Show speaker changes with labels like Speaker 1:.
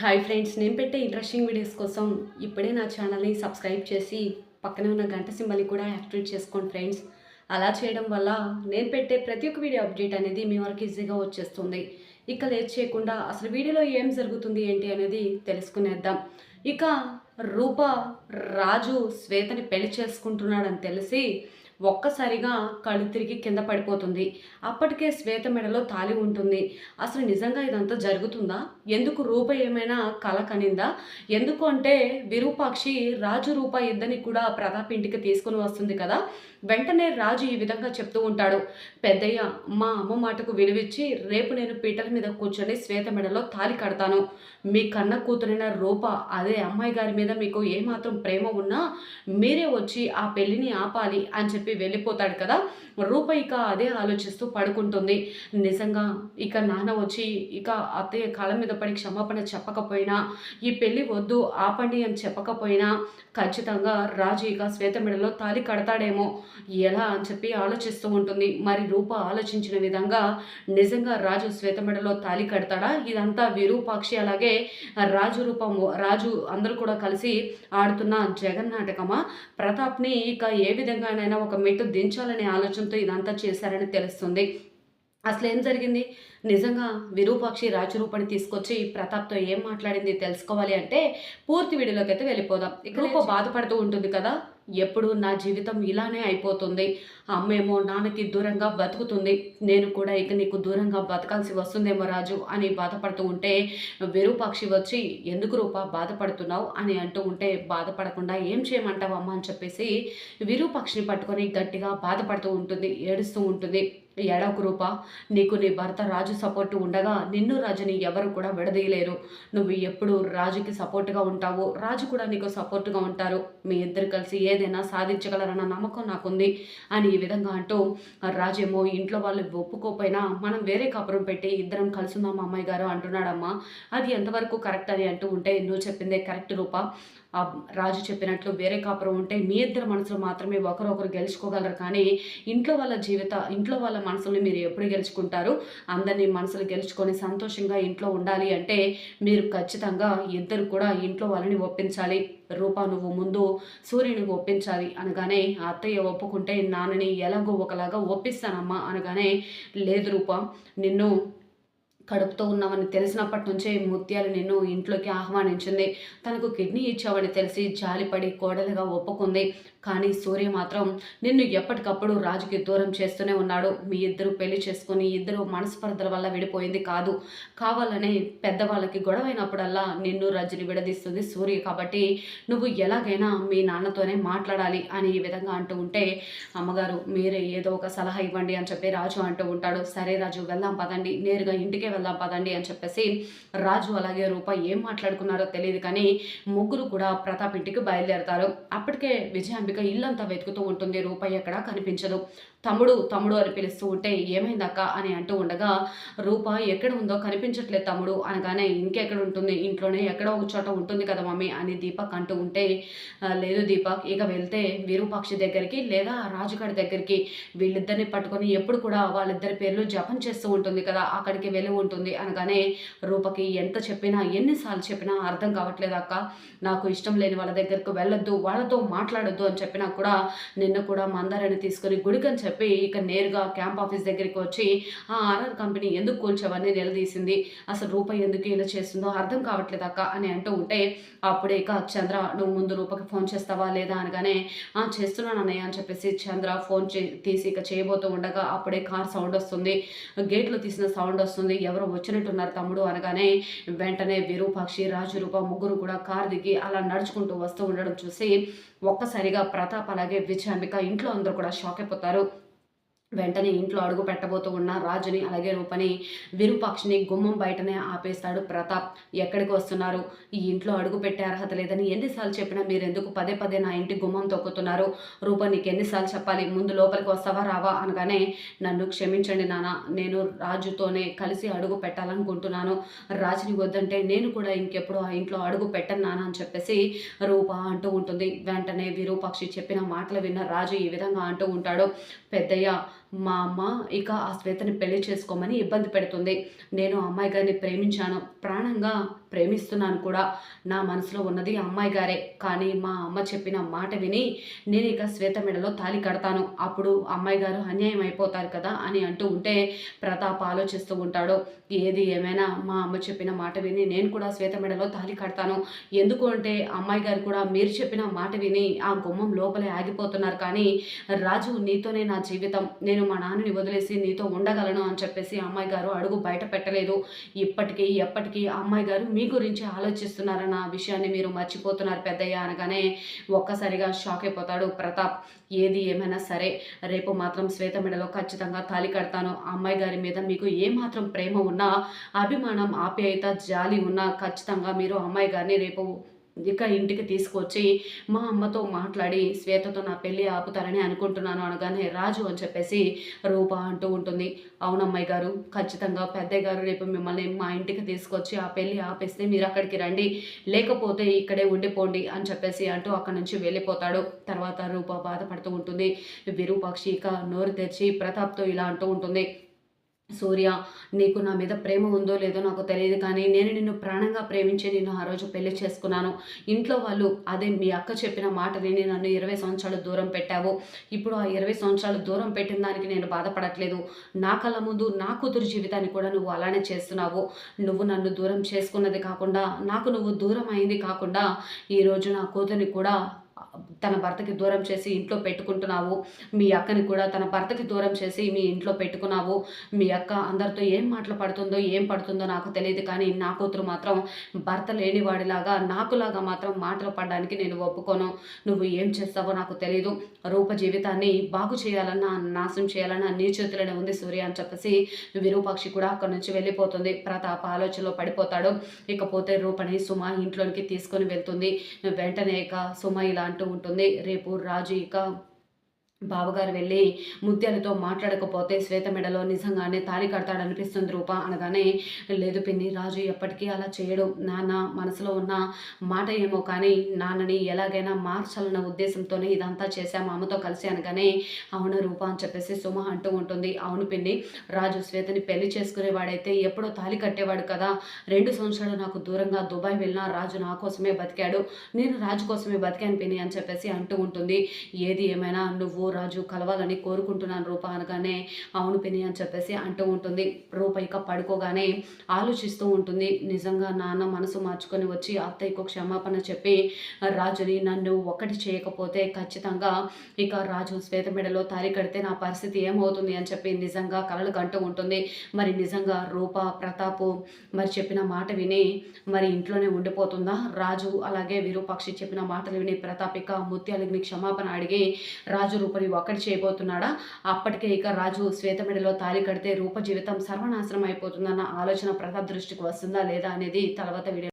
Speaker 1: Hi friends నేను పెట్టే interesting videos కోసం ఇప్పుడే నా ఛానల్ని సబ్స్క్రైబ్ చేసి పక్కనే ఉన్న గంట సింబల్ని కూడా యాక్టివేట్ చేసుకోండి ఫ్రెండ్స్. అలా చేయడం వల్ల నేను పెట్టే ప్రతి ఒక్క వీడియో అప్డేట్ అనేది మీ వరకు ఈజీగా వచ్చేస్తుంది. ఇక లేట్ చేయకుండా అసలు వీడియోలో ఏం జరుగుతుంది ఏంటి అనేది తెలుసుకునేద్దాం. ఇక రూప రాజు శ్వేతని పెళ్ళి చేసుకుంటున్నాడని తెలిసి ఒక్కసారిగా కళ్ళు తిరిగి కింద పడిపోతుంది. అప్పటికే శ్వేత మెడలో తాలి ఉంటుంది. అసలు నిజంగా ఇదంతా జరుగుతుందా? ఎందుకు రూప ఏమైనా కల కనిందా? ఎందుకు అంటే విరూపాక్షి రాజు రూప ఇద్దరిని కూడా ప్రతాప్ ఇంటికి తీసుకుని వస్తుంది కదా? వెంటనే రాజు ఈ విధంగా చెప్తూ ఉంటాడు. పెద్దయ్య మా అమ్మ మాటకు విలువిచ్చి రేపు నేను పీటల మీద కూర్చొని శ్వేత మెడలో తాలి కడతాను. మీ కన్న కూతురైన రూప అదే అమ్మాయి గారి మీద మీకు ఏమాత్రం ప్రేమ ఉన్నా మీరే వచ్చి ఆ పెళ్ళిని ఆపాలి అని చెప్పి చెప్పి వెళ్ళిపోతాడు కదా. రూప ఇక అదే ఆలోచిస్తూ పడుకుంటుంది. నిజంగా ఇక నాన్న వచ్చి ఇక అత్తయ్య కాళ్ళ మీద పడి క్షమాపణ చెప్పకపోయినా ఈ పెళ్ళి వద్దు ఆపండి అని చెప్పకపోయినా ఖచ్చితంగా రాజు ఇక శ్వేతమిడలో తాలి కడతాడేమో ఎలా అని చెప్పి ఆలోచిస్తూ ఉంటుంది. మరి రూప ఆలోచించిన విధంగా నిజంగా రాజు శ్వేతమిడలో తాలి కడతాడా? ఇదంతా విరూపాక్షి అలాగే రాజు రూపము రాజు అందరూ కూడా కలిసి ఆడుతున్న జగన్నాటకమా ప్రతాప్ని ఇక ఏ విధంగానైనా ఒక మెట్టు దించాలనే ఆలోచనతో ఇదంతా చేశారని తెలుస్తుంది. అసలు ఏం జరిగింది? నిజంగా విరూపాక్షి రాజరూపని తీసుకొచ్చి ప్రతాప్తో ఏం మాట్లాడింది తెలుసుకోవాలి అంటే పూర్తి వీడియోలోకి అయితే వెళ్ళిపోదాం. ఇక రూప బాధపడుతూ ఉంటుంది కదా ఎప్పుడు నా జీవితం ఇలానే అయిపోతుంది. అమ్మేమో నాన్నకి దూరంగా బతుకుతుంది. నేను కూడా ఇక నీకు దూరంగా బతకాల్సి వస్తుందేమో రాజు అని బాధపడుతూ ఉంటే విరూపాక్షి వచ్చి ఎందుకు రూప బాధపడుతున్నావు? అని అంటూ ఉంటే బాధపడకుండా ఏం చేయమంటావు అమ్మ అని చెప్పేసి విరూపాక్షిని పట్టుకొని గట్టిగా బాధపడుతూ ఉంటుంది ఏడుస్తూ ఉంటుంది. ఏడవకు రూప నీకు నీ భర్త రాజు సపోర్ట్ ఉండగా నిన్ను రాజుని ఎవరు కూడా విడదీయలేరు. నువ్వు ఎప్పుడు రాజుకి సపోర్ట్గా ఉంటావు. రాజు కూడా నీకు సపోర్ట్గా ఉంటారు. మీ ఇద్దరు కలిసి ఏదైనా సాధించగలరన్న నమ్మకం నాకుంది అని ఈ విధంగా అంటూ రాజేమో ఇంట్లో వాళ్ళు ఒప్పుకోపోయినా మనం వేరే కాపురం పెట్టి ఇద్దరం కలుసుందాం అమ్మాయి గారు అంటున్నాడమ్మా. అది ఎంతవరకు కరెక్ట్ అని అంటూ ఉంటే నువ్వు చెప్పిందే కరెక్ట్ రూప. ఆ రాజు చెప్పినట్లు వేరే కాపురం ఉంటే మీ ఇద్దరు మనసులు మాత్రమే ఒకరొకరు గెలుచుకోగలరు. కానీ ఇంట్లో వాళ్ళ జీవిత ఇంట్లో వాళ్ళ మనసుల్ని మీరు ఎప్పుడు గెలుచుకుంటారు? అందరినీ మనసులు గెలుచుకొని సంతోషంగా ఇంట్లో ఉండాలి అంటే మీరు ఖచ్చితంగా ఇద్దరు కూడా ఇంట్లో వాళ్ళని ఒప్పించాలి. రూపా నువ్వు ముందు సూర్యుని ఒప్పించాలి అనగానే అత్తయ్య ఒప్పుకుంటే నాన్నని ఎలాగో ఒకలాగా ఒప్పిస్తానమ్మా అనగానే లేదు రూపా నిన్ను కడుపుతో ఉన్నామని తెలిసినప్పటి నుంచే ముత్యాలు నిన్ను ఇంట్లోకి ఆహ్వానించింది. తనకు కిడ్నీ ఇచ్చావని తెలిసి జాలిపడి కోడలుగా ఒప్పుకుంది. కానీ సూర్య మాత్రం నిన్ను ఎప్పటికప్పుడు రాజుకి దూరం చేస్తూనే ఉన్నాడు. మీ ఇద్దరు పెళ్ళి చేసుకుని ఇద్దరు మనస్పర్ధల వల్ల విడిపోయింది కాదు. కావాలనే పెద్దవాళ్ళకి గొడవైనప్పుడల్లా నిన్ను రజని విడదీస్తుంది సూర్య కాబట్టి నువ్వు ఎలాగైనా మీ నాన్నతోనే మాట్లాడాలి అని ఈ విధంగా అంటూ ఉంటే అమ్మగారు మీరే ఏదో ఒక సలహా ఇవ్వండి అని చెప్పి రాజు అంటూ ఉంటాడు. సరే రాజు వెళ్దాం పదండి. నేరుగా ఇంటికే వెళ్దాం పదండి అని చెప్పేసి రాజు అలాగే రూప ఏం మాట్లాడుకున్నారో తెలియదు కానీ ముగ్గురు కూడా ప్రతాప్ ఇంటికి బయలుదేరతారు. అప్పటికే విజయాంబిక ఇల్లంతా వెతుకుతూ ఉంటుంది రూపాయి ఎక్కడా కనిపించదు. తమ్ముడు తమ్ముడు అని పిలుస్తూ ఉంటే ఏమైందక్క అని అంటూ ఉండగా రూప ఎక్కడ ఉందో కనిపించట్లేదు తమ్ముడు అనగానే ఇంకెక్కడ ఉంటుంది? ఇంట్లోనే ఎక్కడో ఒక చోట ఉంటుంది కదా మమ్మీ అని దీపక్ అంటూ ఉంటే లేదు దీపక్ ఇక వెళ్తే విరూపాక్షి దగ్గరికి లేదా రాజుగారి దగ్గరికి వీళ్ళిద్దరిని పట్టుకొని ఎప్పుడు కూడా వాళ్ళిద్దరి పేర్లు జపం చేస్తూ ఉంటుంది కదా అక్కడికి వెళ్ళి ఉంటుంది. అనగానే రూపకి ఎంత చెప్పినా ఎన్నిసార్లు చెప్పినా అర్థం కావట్లేదు అక్క. నాకు ఇష్టం లేని వాళ్ళ దగ్గరకు వెళ్ళొద్దు వాళ్ళతో మాట్లాడొద్దు అని చెప్పినా కూడా నిన్న కూడా మందారాన్ని తీసుకొని గుడికని చెప్పి ఇక నేరుగా క్యాంప్ ఆఫీస్ దగ్గరికి వచ్చి ఆ ఆర్ఆర్ కంపెనీ ఎందుకు కూల్చవని నిలదీసింది? అసలు రూపాయి ఎందుకు ఇలా చేస్తుందో అర్థం కావట్లేదు అక్క అని అంటూ ఉంటే అప్పుడే ఇక చంద్ర నువ్వు ముందు రూపకి ఫోన్ చేస్తావా లేదా? అనగానే "ఆ, చేస్తున్నాను అన్నయ్య అని చెప్పేసి చంద్ర ఫోన్ చే తీసి ఇక చేయబోతూ ఉండగా అప్పుడే కార్ సౌండ్ వస్తుంది. గేట్లో తీసిన సౌండ్ వస్తుంది. ఎవరో వచ్చినట్టున్నారు తమ్ముడు అనగానే వెంటనే విరూపాక్షి రాజురూప ముగ్గురు కూడా కార్ దిగి అలా నడుచుకుంటూ వస్తూ ఉండడం చూసి ఒక్కసారిగా ప్రతాప్ అలాగే విజయాంబిక ఇంట్లో అందరూ కూడా షాక్ అయిపోతారు. వెంటనే ఇంట్లో అడుగు పెట్టబోతూ ఉన్న రాజుని అలాగే రూపని విరూపాక్షిని గుమ్మం బయటనే ఆపేస్తాడు ప్రతాప్. ఎక్కడికి వస్తున్నారు? ఈ ఇంట్లో అడుగు పెట్టే అర్హత లేదని ఎన్నిసార్లు చెప్పినా మీరు ఎందుకు పదే పదే నా ఇంటి గుమ్మం తొక్కుతున్నారు? రూప నీకు ఎన్నిసార్లు చెప్పాలి? ముందు లోపలికి వస్తావా రావా? అనగానే నన్ను క్షమించండి నాన్న నేను రాజుతోనే కలిసి అడుగు పెట్టాలనుకుంటున్నాను. రాజుని వద్దంటే నేను కూడా ఇంకెప్పుడు ఆ ఇంట్లో అడుగు పెట్టను నాన్న అని చెప్పేసి రూప అంటూ ఉంటుంది. వెంటనే విరూపాక్షి చెప్పిన మాటలు విన్న రాజు ఈ విధంగా అంటూ ఉంటాడు. పెద్దయ్య మా అమ్మ ఇక ఆ శ్వేతని పెళ్ళి చేసుకోమని ఇబ్బంది పెడుతుంది. నేను అమ్మాయి గారిని ప్రేమించాను. ప్రాణంగా ప్రేమిస్తున్నాను కూడా. నా మనసులో ఉన్నది అమ్మాయి గారే. కానీ మా అమ్మ చెప్పిన మాట విని నేను ఇక శ్వేత మెడలో తాలి కడతాను. అప్పుడు అమ్మాయి గారు అన్యాయం అయిపోతారు కదా అని అంటూ ఉంటే ప్రతాప్ ఆలోచిస్తూ ఉంటాడు. ఏది ఏమైనా మా అమ్మ చెప్పిన మాట విని నేను కూడా శ్వేత మెడలో తాలి కడతాను. ఎందుకు అంటే అమ్మాయి గారు కూడా మీరు చెప్పిన మాట విని ఆ గుమ్మం లోపలే ఆగిపోతున్నారు. కానీ రాజు నీతోనే నా జీవితం. నేను నేను మా నాన్నని వదిలేసి నీతో ఉండగలను అని చెప్పేసి అమ్మాయి గారు అడుగు బయట పెట్టలేదు. ఇప్పటికీ ఎప్పటికీ అమ్మాయి గారు మీ గురించి ఆలోచిస్తున్నారన్న విషయాన్ని మీరు మర్చిపోతున్నారు పెద్దయ్య అనగానే ఒక్కసారిగా షాక్ అయిపోతాడు ప్రతాప్. ఏది ఏమైనా సరే రేపు మాత్రం శ్వేత మెడలో ఖచ్చితంగా తాలి కడతాను. అమ్మాయి గారి మీద మీకు ఏమాత్రం ప్రేమ ఉన్నా అభిమానం ఆప్యాయత జాలి ఉన్నా ఖచ్చితంగా మీరు అమ్మాయి గారిని రేపు ఇక ఇంటికి తీసుకొచ్చి మా అమ్మతో మాట్లాడి శ్వేతతో నా పెళ్ళి ఆపుతారని అనుకుంటున్నాను అనగానే రాజు అని చెప్పేసి రూప అంటూ ఉంటుంది. అవునమ్మాయి గారు ఖచ్చితంగా పెద్దయ్య గారు రేపు మిమ్మల్ని మా ఇంటికి తీసుకొచ్చి ఆ పెళ్ళి ఆపేస్తే మీరు అక్కడికి రండి లేకపోతే ఇక్కడే ఉండిపోండి అని చెప్పేసి అంటూ అక్కడి నుంచి వెళ్ళిపోతాడు. తర్వాత రూప బాధపడుతూ ఉంటుంది. విరూపాక్షి ఇక నోరు తెచ్చి ప్రతాప్తో ఇలా అంటూ ఉంటుంది. సూర్య నీకు నా మీద ప్రేమ ఉందో లేదో నాకు తెలియదు కానీ నేను నిన్ను ప్రాణంగా ప్రేమించి నేను ఆ రోజు పెళ్ళి చేసుకున్నాను. ఇంట్లో వాళ్ళు అదే మీ అక్క చెప్పిన మాట విని నన్ను ఇరవై సంవత్సరాలు దూరం పెట్టావు. ఇప్పుడు ఆ ఇరవై సంవత్సరాలు దూరం పెట్టిన దానికి నేను బాధపడట్లేదు. నా కళ్ళ ముందు నా కూతురు జీవితాన్ని కూడా నువ్వు అలానే చేస్తున్నావు. నువ్వు నన్ను దూరం చేసుకున్నది కాకుండా నాకు నువ్వు దూరం అయింది కాకుండా ఈరోజు నా కూతురిని కూడా తన భర్తకి దూరం చేసి ఇంట్లో పెట్టుకుంటున్నావు. మీ అక్కని కూడా తన భర్తకి దూరం చేసి మీ ఇంట్లో పెట్టుకున్నావు. మీ అక్క అందరితో ఏం మాటలు పడుతుందో ఏం పడుతుందో నాకు తెలియదు. కానీ నా కూతురు మాత్రం భర్త లేనివాడిలాగా నాకులాగా మాత్రం మాటలు పడడానికి నేను ఒప్పుకోను. నువ్వు ఏం చేస్తావో నాకు తెలియదు రూప జీవితాన్ని బాగు చేయాలన్నా నాశనం చేయాలన్నా నీ చేతిలోనే ఉంది సూర్య అని చెప్పేసి విరూపాక్షి కూడా అక్కడి నుంచి వెళ్ళిపోతుంది. ప్రతాప ఆలోచనలో పడిపోతాడు. ఇకపోతే రూపని సుమ ఇంట్లోనికి తీసుకొని వెళ్తుంది. వెంటనే ఇక సుమ ఇలా అంటూ ఉంటుంది. రేపు రాజు ఇక బావగారు వెళ్ళి ముత్యాలతో మాట్లాడకపోతే శ్వేత మెడలో నిజంగానే తాళి కడతాడనిపిస్తుంది రూప అనగానే లేదు పిన్ని రాజు ఎప్పటికీ అలా చేయడు. నాన్న మనసులో ఉన్న మాట ఏమో కానీ నాన్నని ఎలాగైనా మార్చాలన్న ఉద్దేశంతోనే ఇదంతా చేశాం అమ్మతో కలిసి అనగానే అవును రూప అని చెప్పేసి సుమ అంటూ ఉంటుంది. అవును పిన్ని రాజు శ్వేతని పెళ్ళి చేసుకునేవాడైతే ఎప్పుడో తాళి కట్టేవాడు కదా. రెండు సంవత్సరాలు నాకు దూరంగా దుబాయ్ వెళ్ళినా రాజు నా కోసమే బతికాడు. నేను రాజు కోసమే బతికాను పిన్ని అని చెప్పేసి అంటూ ఉంటుంది. ఏది ఏమైనా నువ్వు రాజు కలవాలని కోరుకుంటున్నాను రూప అనగానే అవును పిని అని చెప్పేసి అంటూ ఉంటుంది. రూప ఇక పడుకోగానే ఆలోచిస్తూ ఉంటుంది. నిజంగా నాన్న మనసు మార్చుకొని వచ్చి అత్తయ్యకు క్షమాపణ చెప్పి రాజుని నన్ను ఒకటి చేయకపోతే ఖచ్చితంగా ఇక రాజు శ్వేత మెడలో తారి కడితే నా పరిస్థితి ఏమవుతుంది అని చెప్పి నిజంగా కలలు కంటూ ఉంటుంది. మరి నిజంగా రూప ప్రతాపు మరి చెప్పిన మాట విని మరి ఇంట్లోనే ఉండిపోతుందా? రాజు అలాగే విరూపాక్షి చెప్పిన మాటలు విని ప్రతాపిక ముత్యాలగ్ని క్షమాపణ అడిగి రాజు మరి ఒక్కటి చేయబోతున్నాడా? అప్పటికే ఇక రాజు శ్వేతమిడిలో తాలి కడితే రూప జీవితం సర్వనాశనం అయిపోతుందన్న ఆలోచన ప్రతాప్ దృష్టికి వస్తుందా లేదా అనేది తర్వాత వీడియో